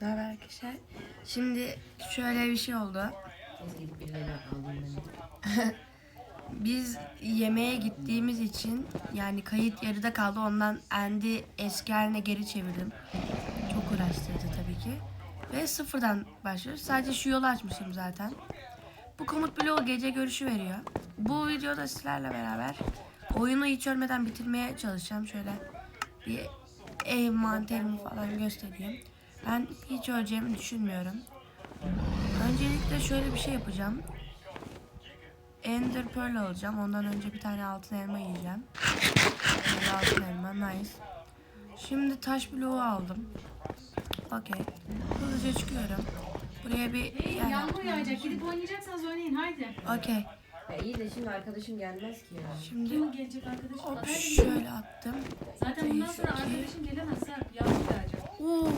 Ne haber arkadaşlar? Şimdi şöyle bir şey oldu. Biz yemeğe gittiğimiz için yani kayıt yarıda kaldı. Ondan Endi eski haline geri çevirdim. Çok uğraştırdı tabii ki. Ve sıfırdan başlıyoruz. Sadece şu yolu açmışım zaten. Bu komut bloğu gece görüşü veriyor. Bu videoda sizlerle beraber oyunu hiç ölmeden bitirmeye çalışacağım. Şöyle bir envanterimi falan göstereyim. Ben hiç öleceğimi düşünmüyorum. Öncelikle şöyle bir şey yapacağım. Ender Pearl alacağım. Ondan önce bir tane altın elma yiyeceğim. Böyle altın elma nice. Şimdi taş bloğu aldım. Okey. Hızlıca çıkıyorum. Buraya bir Hey, yer yağmur yağacak. Gidip oynayacaksanız oynayın haydi. Okey. Ya iyi de şimdi arkadaşım gelmez ki ya. Şimdi Kim gelecek arkadaşım? hop şöyle attım. Zaten bundan sonra arkadaşım gelemezse yağmur yağacak. Oo.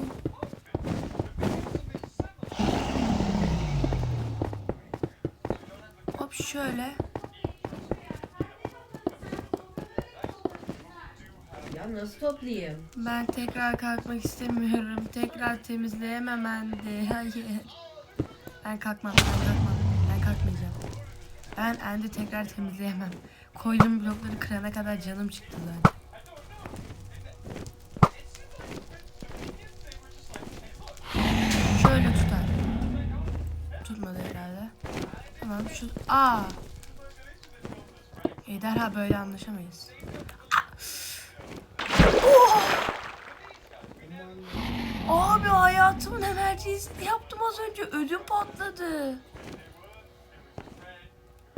Şöyle. Ya nasıl toplayayım? Ben tekrar kalkmak istemiyorum. Tekrar temizleyemem Endi. Hayır. Ben kalkmam. Ben kalkmam. Ben kalkmayacağım. Ben Endi tekrar temizleyemem. Koyduğum blokları kırana kadar canım çıktı zaten. Şu... Aa! E, derhal böyle anlaşamayız. Abi hayatımın emercisini yaptım az önce. Ödüm patladı.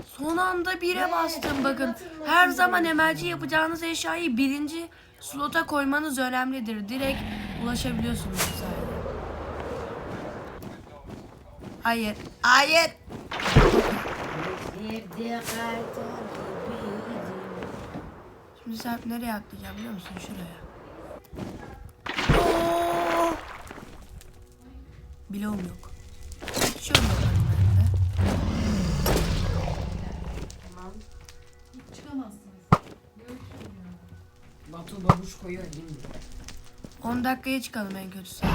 Son anda bire bastım bakın. Her zaman emerci yapacağınız eşyayı birinci slota koymanız önemlidir. Direkt ulaşabiliyorsunuz sayede. Hayır. Hayır. Bir de kartal gibiydim. Şimdi Serp nereye atlayacağım biliyor musun? Şuraya. Oo! Bloğum yok. Hiç yok bakalım bende. Tamam. Çıkamazsınız. Batu babuş koyuyor değil mi? 10 dakikaya çıkalım en kötüsü. Batu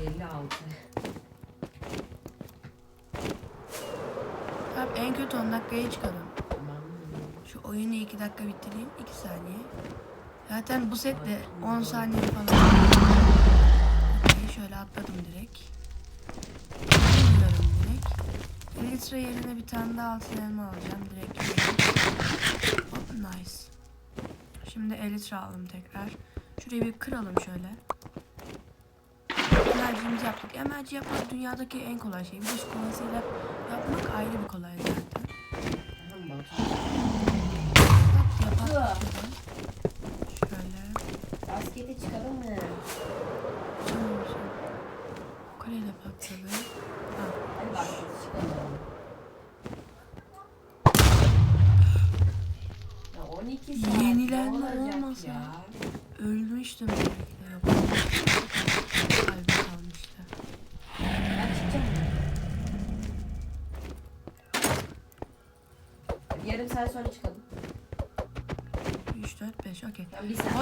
156. en kötü 10 dakikaya çıkalım. Şu oyunu 2 dakika bitireyim. 2 saniye. Zaten bu set de 10 saniye falan. Okey şöyle atladım direkt. Gidiyorum direkt. Elytra yerine bir tane daha altın elma alacağım. Direkt. Hop nice. Şimdi Elytra alalım tekrar. Şurayı bir kıralım şöyle. Emerciğimizi yaptık. Emerci yapmak dünyadaki en kolay şey. Bir de şu kolasıyla yapmak ayrı bir kolay zaten. Bak yapalım.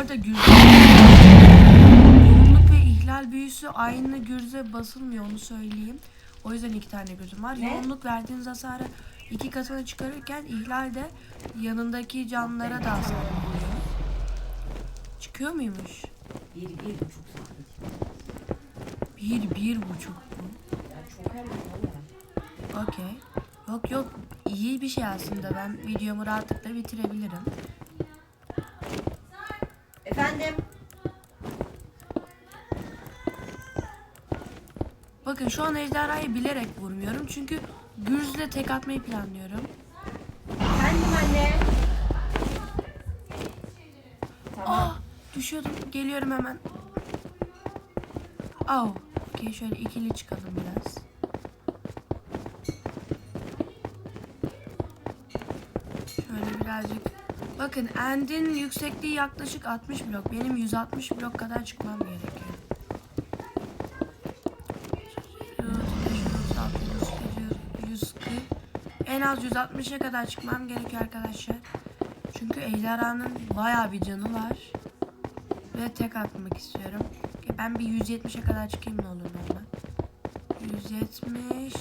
Orada gürze... Yoğunluk ve ihlal büyüsü aynı gürze basılmıyor onu söyleyeyim. O yüzden iki tane gözüm var. Ne? Yoğunluk verdiğiniz hasarı iki katına çıkarırken ihlal de yanındaki canlılara da hasar veriyor. Çıkıyor muymuş? Bir, bir buçuk saat. Bir, bir buçuk mu? Okey. Yok yok iyi bir şey aslında. Ben videomu rahatlıkla bitirebilirim. Efendim? Bakın şu an ejderhayı bilerek vurmuyorum. Çünkü gürzle tek atmayı planlıyorum. Efendim anne? Tamam. Ah düşüyordum. Geliyorum hemen. Au. Okey şöyle ikili çıkalım biraz. Şöyle birazcık. Bakın End'in yüksekliği yaklaşık 60 blok. Benim 160 blok kadar çıkmam gerekiyor. 140. En az 160'a kadar çıkmam gerekiyor arkadaşlar. Çünkü ejderhanın bayağı bir canı var. Ve tek atmak istiyorum. Ben bir 170'e kadar çıkayım ne olur normal. 170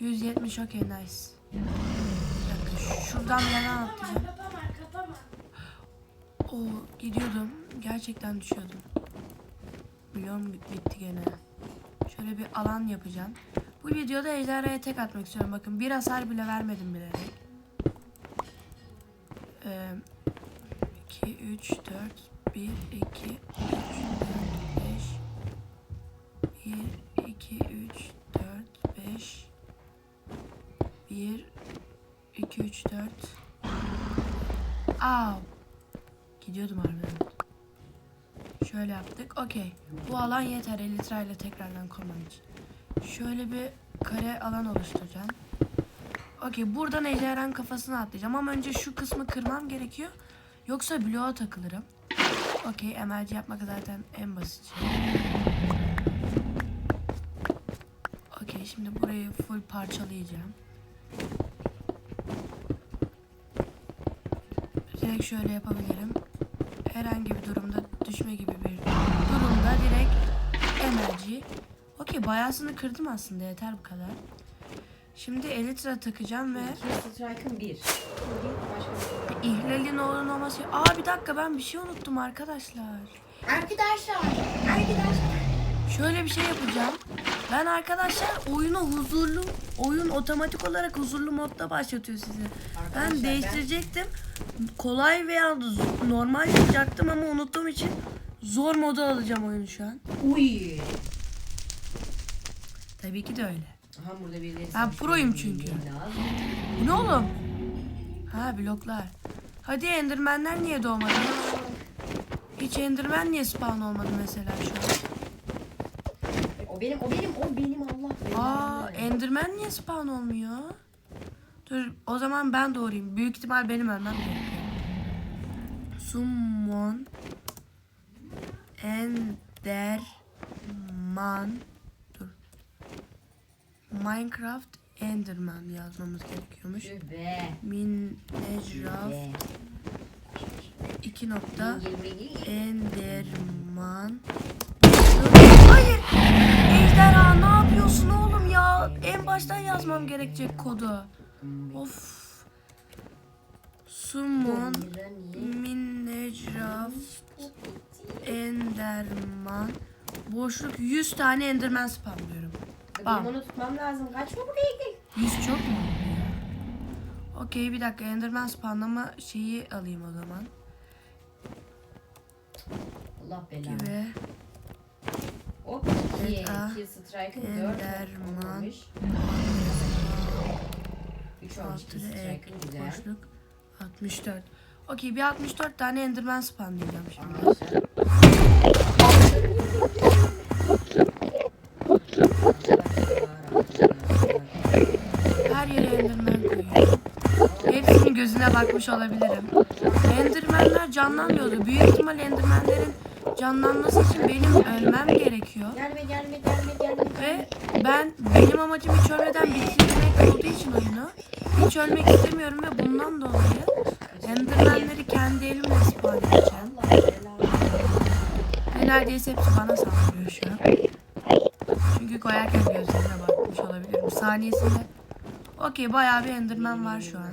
170 okey nice. Şuradan yana atlayacağım. Oo gidiyordum. Gerçekten düşüyordum. Biliyorum bit- bitti gene. Şöyle bir alan yapacağım. Bu videoda ejderhaya tek atmak istiyorum. Bakın bir hasar bile vermedim bilerek. Ee, 2, 3, 4, 1, 2, 3, 4, 5, 1, 2, 3, 4, 5, 1, 2, 3, 4. Aa, gidiyordum harbiden. Şöyle yaptık. Okey. Bu alan yeter Elytra ile tekrardan kurmam için. Şöyle bir kare alan oluşturacağım. Okey buradan ejderhanın kafasına atlayacağım ama önce şu kısmı kırmam gerekiyor. Yoksa bloğa takılırım. Okey emerci yapmak zaten en basit şey. Okey şimdi burayı full parçalayacağım. Direkt şöyle yapabilirim. Herhangi bir durumda düşme gibi bir durumda direkt emerci. Okey bayağısını kırdım aslında yeter bu kadar. Şimdi elitra takacağım ve strike'ın bir. İhlalin olan olması... Aa bir dakika ben bir şey unuttum arkadaşlar. Arkadaşlar. Arkadaşlar. Şöyle bir şey yapacağım. Ben arkadaşlar oyunu huzurlu, oyun otomatik olarak huzurlu modda başlatıyor sizi. Arkadaşlar, Ben değiştirecektim. Kolay veya normal yapacaktım ama unuttuğum için zor moda alacağım oyunu şu an. Uy. Tabii ki de öyle. Aha burada birileri. Ben proyum çünkü. Bu ne oğlum? Ha bloklar. Hadi endermenler niye doğmadı? Hiç enderman niye spawn olmadı mesela şu an? O benim, o benim, o benim Allah belanı. Aa enderman niye spawn olmuyor? Dur o zaman ben doğrayayım. Büyük ihtimal benim ölmem gerekiyor. Summon Enderman Dur. Minecraft Enderman yazmamız gerekiyormuş. Minecraft Be. 2 nokta. Enderman. Hayır. Ejderha ne yapıyorsun oğlum ya? En baştan yazmam gerekecek kodu. Of. Summon Minecraft Enderman. Boşluk 100 tane Enderman spamlıyorum. Bam. Benim onu tutmam lazım. Kaçma buraya gel. 100 çok mu? Okey bir dakika Enderman spamlama şeyi alayım o zaman. Allah belanı. Gibi. Hop. Evet, 2. 2 strike'ın 4. Enderman. olmuş. 3 olmuş. 2 Altı ek strike'ın güzel. boşluk 64. Okey bir 64 tane Enderman spamlayacağım şimdi. Arkadaşlar. Her yere Enderman koyuyorum. Hepsinin gözüne bakmış olabilirim. Endermanler canlanmıyordu. Büyük ihtimal Endermanlerin canlanması için benim ölmem gerekiyor. Gelme gelme gelme gelme. Ve ben benim amacım hiç ölmeden bitirmek olduğu için oyunu hiç ölmek istemiyorum ve bundan dolayı Endermanleri kendi elimle spawn edeceğim. Ve neredeyse hepsi bana saldırıyor şu an. Çünkü koyarken gözlerine bakmış olabilirim. Saniyesinde. Okey bayağı bir Enderman var şu an.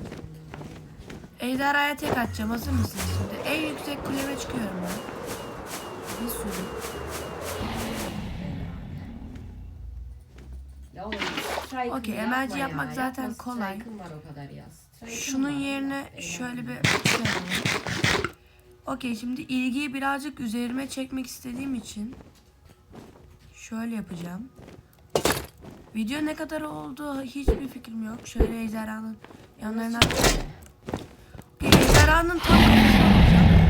Ejderhaya tek atacağım. Hazır mısınız şimdi? En yüksek kuleme çıkıyorum ben. Bir sürü. Ya Okey, emerci ya. yapmak zaten Yapma, kolay. ya. Şunun yerine Allah şöyle bir. Okey şimdi ilgiyi birazcık üzerime çekmek istediğim için şöyle yapacağım. Video ne kadar oldu hiçbir fikrim yok. Şöyle ejderhanın yanlarına Okey, ejderhanın tam.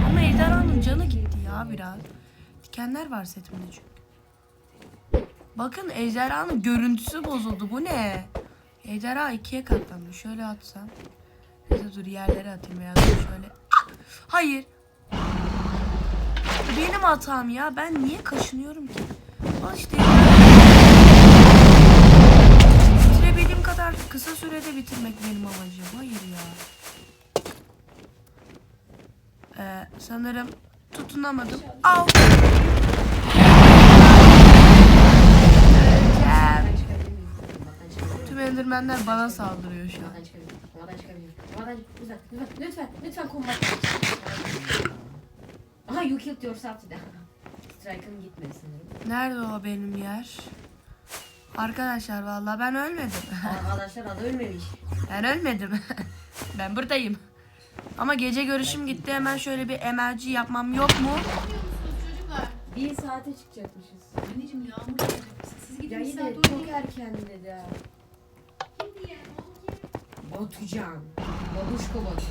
Ama ejderhanın canı gitti ya biraz. Dikenler var setimde çünkü. Bakın ejderhanın görüntüsü bozuldu. Bu ne? Ejderha ikiye katlandı. Şöyle atsam. Da dur yerlere atayım da şöyle. Hayır. Benim hatam ya. Ben niye kaşınıyorum ki? Al işte. Bitirebildiğim kadar kısa sürede bitirmek benim amacım. Hayır ya. Ee, sanırım Tutunamadım. Al. Tüm endirmenler bana saldırıyor şu an. Lütfen lütfen kombat. Aha you killed yourself today. Strike'ın gitmedi sanırım. Nerede o benim yer? Arkadaşlar vallahi ben ölmedim. Arkadaşlar adı ölmemiş. Ben ölmedim. ben buradayım. Ama gece görüşüm gitti. Hemen şöyle bir emerci yapmam yok mu? Bir saate çıkacakmışız. Anneciğim yağmur yağacak. Siz gidin Ya bir yine saat çok oynayın. erken dedi ha. Batucan. Babuşko Batu.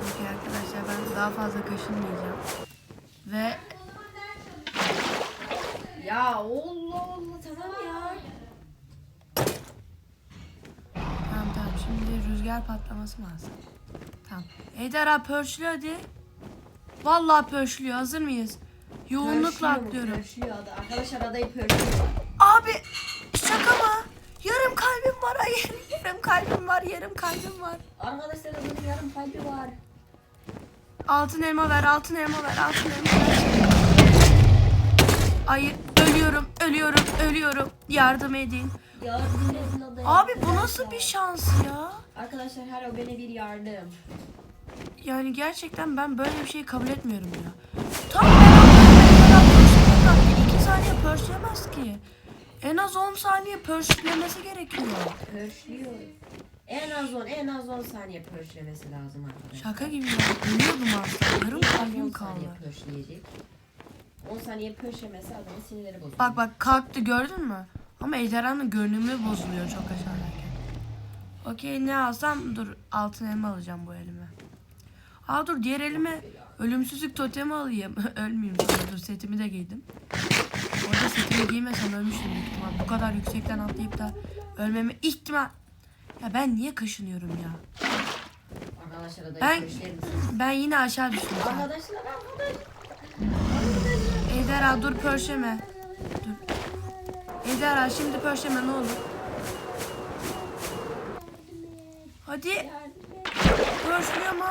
Peki arkadaşlar ben daha fazla kaşınmayacağım. Ve Ya Allah Allah tamam ya. tamam tamam şimdi rüzgar patlaması lazım. Tamam. Ejderha pörçlüyor hadi. Vallahi pörçlüyor. Hazır mıyız? Yoğunlukla Pörşüyor mu? atlıyorum. Pörşüyor. Arkadaşlar adayı pörşüyor. Abi şaka mı? Yarım kalbim var hayır. Yarım kalbim var. Yarım kalbim var. Arkadaşlar adamın yarım kalbi var. Altın elma ver, altın elma ver, altın elma ver. Ay ölüyorum, ölüyorum, ölüyorum. Yardım edin. Yardım edin adaya. Abi bu nasıl bir şans ya? Arkadaşlar her o bana bir yardım. Yani gerçekten ben böyle bir şey kabul etmiyorum ya. Tam ben. 2 saniye pörsleyemez ki. En az 10 saniye pörslemesi gerekiyor. Pörşlüyor. En az 10, en az 10 saniye pörşlemesi lazım arkadaşlar. Şaka gibi ya. Ölüyordum aslında. Yarım En az 10 kalbim kaldı. saniye pörşleyecek. 10 saniye pörşlemesi adamın sinirleri bozuyor. Bak bak kalktı gördün mü? Ama ejderhanın görünümü bozuluyor çok aşağıdayken. Okey ne alsam dur altın elma alacağım bu elime. Aa dur diğer elime ölümsüzlük totemi alayım. Ölmeyeyim sonra dur setimi de giydim. Orada setimi giymesem ölmüştüm büyük ihtimal. Bu kadar yüksekten atlayıp da ölmeme ihtimal. Ya ben niye kaşınıyorum ya? Ben-. Ben yine aşağı düştüm. Arkadaşlar arkadaşlar. Ejderha dur pörşeme. Dur. Ejderha şimdi pörşeme ne olur. Hadi. Pörşlüyor mu?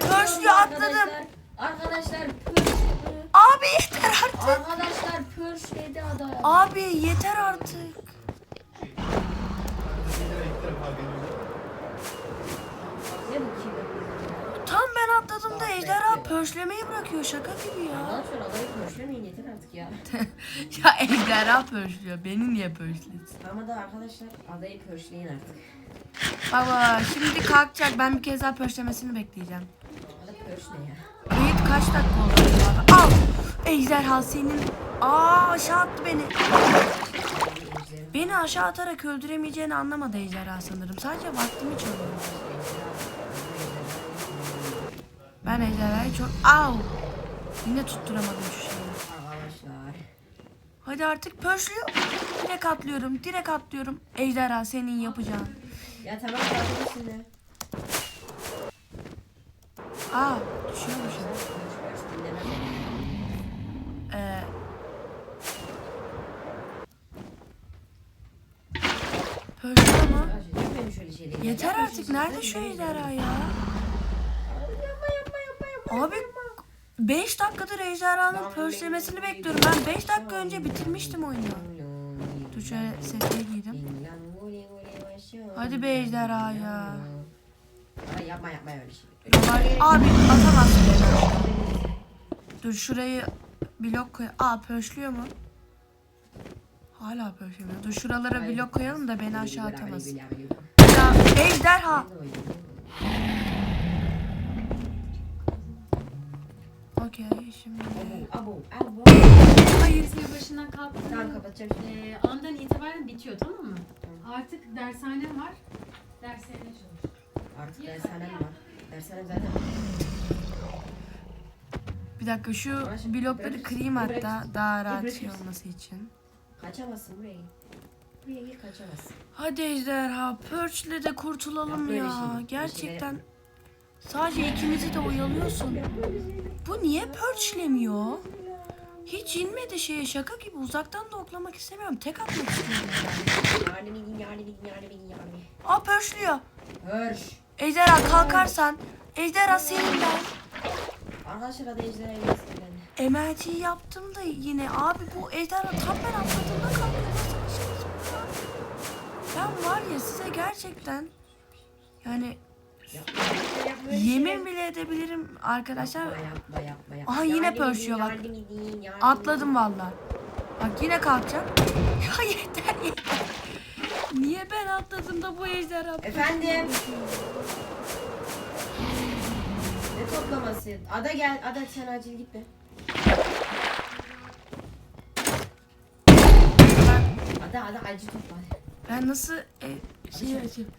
Pörşlüyor, atladım. Arkadaşlar pörşledi. Abi yeter artık. Arkadaşlar pörşledi adam. Abi yeter artık. Ne bu ki? Tam ben atladım da ejderha pörşlemeyi bırakıyor şaka gibi ya. Arkadaşlar adayı pörşlemeyin yeter artık ya. ya ejderha pörşlüyor. Beni niye pörşlesin? Ama da arkadaşlar adayı pörşleyin artık. Baba şimdi kalkacak. Ben bir kez daha pörşlemesini bekleyeceğim. Ada pörş ne ya? Kayıt kaç dakika oldu acaba? Al. Ejderha senin. Aa aşağı attı beni. Beni aşağı atarak öldüremeyeceğini anlamadı ejderha sanırım. Sadece vaktimi çalıyor. Ben ejderhayı çok... Au! Yine tutturamadım şu şeyi. Arkadaşlar. Hadi artık pörşlüyor. Direkt atlıyorum. Direkt atlıyorum. Ejderha senin yapacağın. Ya tamam kalkın şimdi. Aa düşüyormuşum. Ee, şöyle şeyleri. Yeter artık. Nerede şu ejderha ya? Yapma yapma yapma yapma. Abi 5 dakikadır ejderhanın pörşlemesini bekliyorum. Ben 5 dakika önce bitirmiştim oyunu. Dur şöyle setleri giydim. Hadi be ejderha ya. Yapma yapma öyle şey. Abi atamazsın. Dur şurayı blok koy. Aa pörşlüyor mu? Hala pörşlemiyor. Dur şuralara blok koyalım da beni aşağı atamaz. Ya ejderha. Okey şimdi. Abo abo. Hayır. Sınıf başından kalktım. Tamam kapatacağım şimdi. Ee, andan itibaren bitiyor tamam mı? Artık dershanem var. Derslerine çalış. Artık dershanem var. Dershanem zaten. Bir dakika şu blokları bırak- kırayım hatta bırak- daha rahat bırak- şey olması için. Kaçamazsın buraya. Buraya gir kaçamazsın. Hadi ejderha Perch'le de kurtulalım böyle ya. şey, Gerçekten yapma. Sadece ikimizi de oyalıyorsun. Bu niye Perch'lemiyor? Hiç inmedi şeye şaka gibi uzaktan da oklamak istemiyorum. Tek atmak istiyorum. Edin yardım edin yardım edin yardım edin. Aa Perch'lüyor. Hörş. Ejderha kalkarsan ejderha senin ben. Arkadaşlar hadi ejderha yemesin beni. Emelciyi yaptım da yine abi bu ejderha tam ben atladığımda kalkıyor. Ben var ya size gerçekten yani yemin şeyler. bile edebilirim arkadaşlar. Yapma yapma yapma. yapma. Aha, yine Yardım edin, pörşüyor bak. yardım edin, yardım Atladım valla. Bak yine kalkacak. Ya yeter yeter. Niye ben atladım da bu ejderha? Efendim. Ne toplaması? Ada gel. Ada sen acil gitme. Ada ada acil topla. ben nasıl e, şey açayım?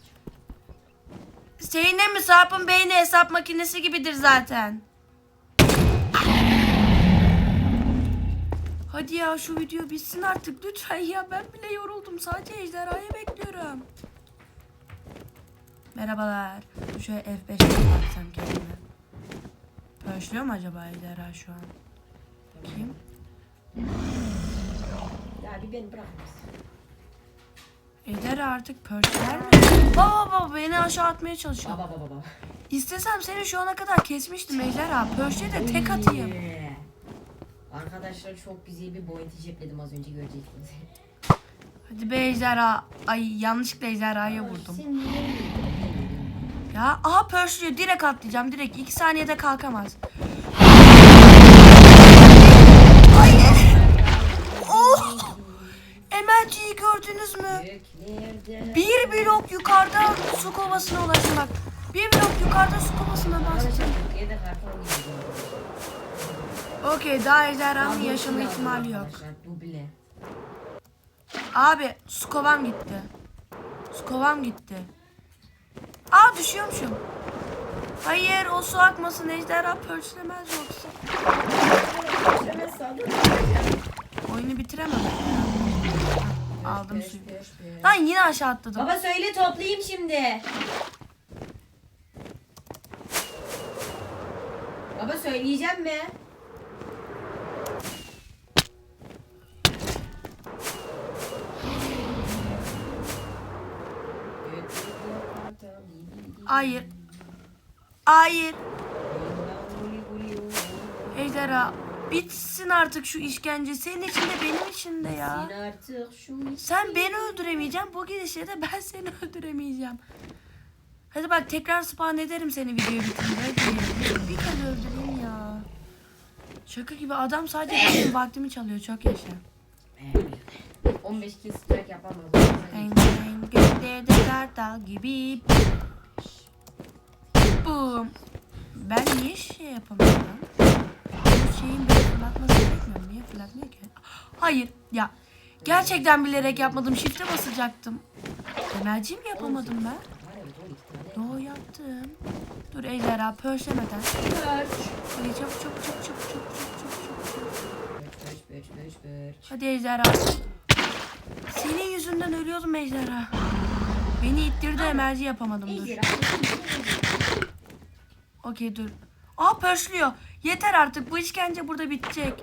Senin mi Sarp'ın beyni hesap makinesi gibidir zaten. Hadi ya şu video bitsin artık lütfen ya ben bile yoruldum sadece ejderhayı bekliyorum. Merhabalar. Şöyle F5'e baksam kendime. Pörşlüyor mu acaba ejderha şu an? Kim? Ya bir beni bırak. Ejderha artık pörşler mi? Baba baba beni aşağı atmaya çalışıyor. Baba baba baba. İstesem seni şu ana kadar kesmiştim ejderha. Pörşe de tek atayım. Arkadaşlar çok güzel bir boyunti cepledim az önce görecektiniz. Hadi be ejderha. Ay yanlışlıkla ejderhaya vurdum. Ya aha pörşlüyor. Direkt atlayacağım. Direkt. iki saniyede kalkamaz. Gördünüz mü? Bir blok yukarıda su kovasına ulaştım bak. Bir blok yukarıda su kovasına bastım. Okey daha ejderhanın yaşama ihtimali yok. Abi su kovam gitti. Su kovam gitti. Aa düşüyormuşum. Hayır o su akmasın ejderha pörçlemez yoksa. Oyunu bitiremem. Aldım suyu. Lan yine aşağı atladım. Baba söyle toplayayım şimdi. Baba söyleyeceğim mi? Hayır. Hayır. Ejderha bitsin artık şu işkence. Senin için de benim için de ya. Sen artık şu Sen beni öldüremeyeceksin. Bu gidişle de ben seni öldüremeyeceğim. Hadi bak tekrar spawn ederim seni videoyu bitince. Hadi. Bir kere öldüreyim ya. Şaka gibi adam sadece benim vaktimi çalıyor. Çok yaşa. 15 kez strike yapamaz. Göklerde kartal gibi. Boom. Ben niye şey yapamıyorum yükselmiyor ki. Hayır ya. Gerçekten bilerek yapmadım. Şifre basacaktım. Emelci mi yapamadım ben? Yo yaptım. Dur Ejderha pörşlemeden. Pörş. Hadi çabuk çabuk çabuk çabuk çabuk çabuk çabuk. Pörş pörş pörş. Hadi Ejderha. Senin yüzünden ölüyordum Ejderha. Beni ittirdi emerci yapamadım dur. Okey dur. Aa pörşlüyor. Yeter artık bu işkence burada bitecek.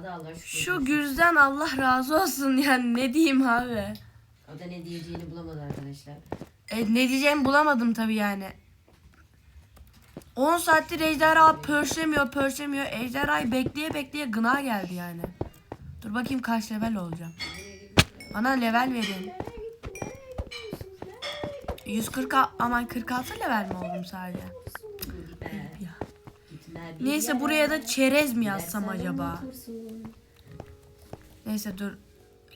Arkadaşlar adı Allah şükür. Şu gürzden Allah razı olsun yani ne diyeyim abi. Ada ne diyeceğini bulamadı arkadaşlar. E, ne diyeceğimi bulamadım tabii yani. 10 saattir ejderha pörşlemiyor pörşlemiyor. Ejderhayı bekleye bekleye gına geldi yani. Dur bakayım kaç level olacağım. Bana level verin. 140 a- aman 46 level mi oldum sadece? Gitme. Ya. Gitme bir Neyse buraya da çerez mi yazsam acaba? Neyse dur.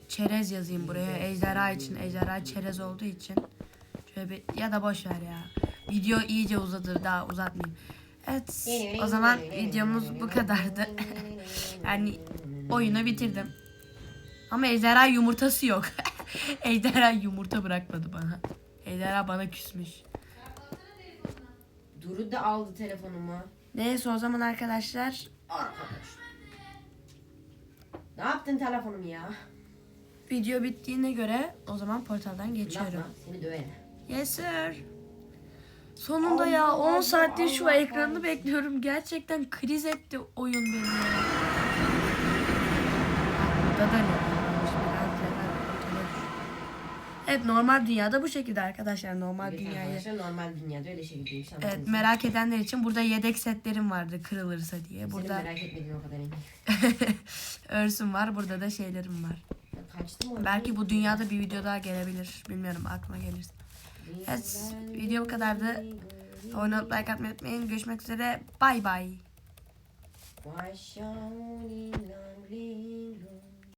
Çerez yazayım buraya. Ejderha için. Ejderha çerez olduğu için. Şöyle bir ya da boş ver ya. Video iyice uzadır daha uzatmayayım. Evet. O zaman videomuz bu kadardı. yani oyunu bitirdim. Ama ejderha yumurtası yok. ejderha yumurta bırakmadı bana. Ejderha bana küsmüş. Duru da aldı telefonumu. Neyse o zaman arkadaşlar Arkadaş. Ne yaptın telefonum ya? video bittiğine göre o zaman portaldan geçiyorum. Yapma seni döverim. Yes sir. Sonunda ya Allah 10 saattir şu Allah ekranı Allah. bekliyorum. Gerçekten kriz etti oyun beni. ya. Burada da ne Evet normal dünyada bu şekilde arkadaşlar normal Evet dünyayı. arkadaşlar normal dünyada öyle şekildeymiş. Evet anlatayım. merak edenler için burada yedek setlerim vardı kırılırsa diye. Senin Burada merak etmediğin o kadar örsüm var burada da şeylerim var. Kaçtım. Belki bu dünyada bir video daha gelebilir. Bilmiyorum aklıma gelir. Evet video bu kadardı. Abone olup like atmayı unutmayın. Görüşmek üzere. Bay bay.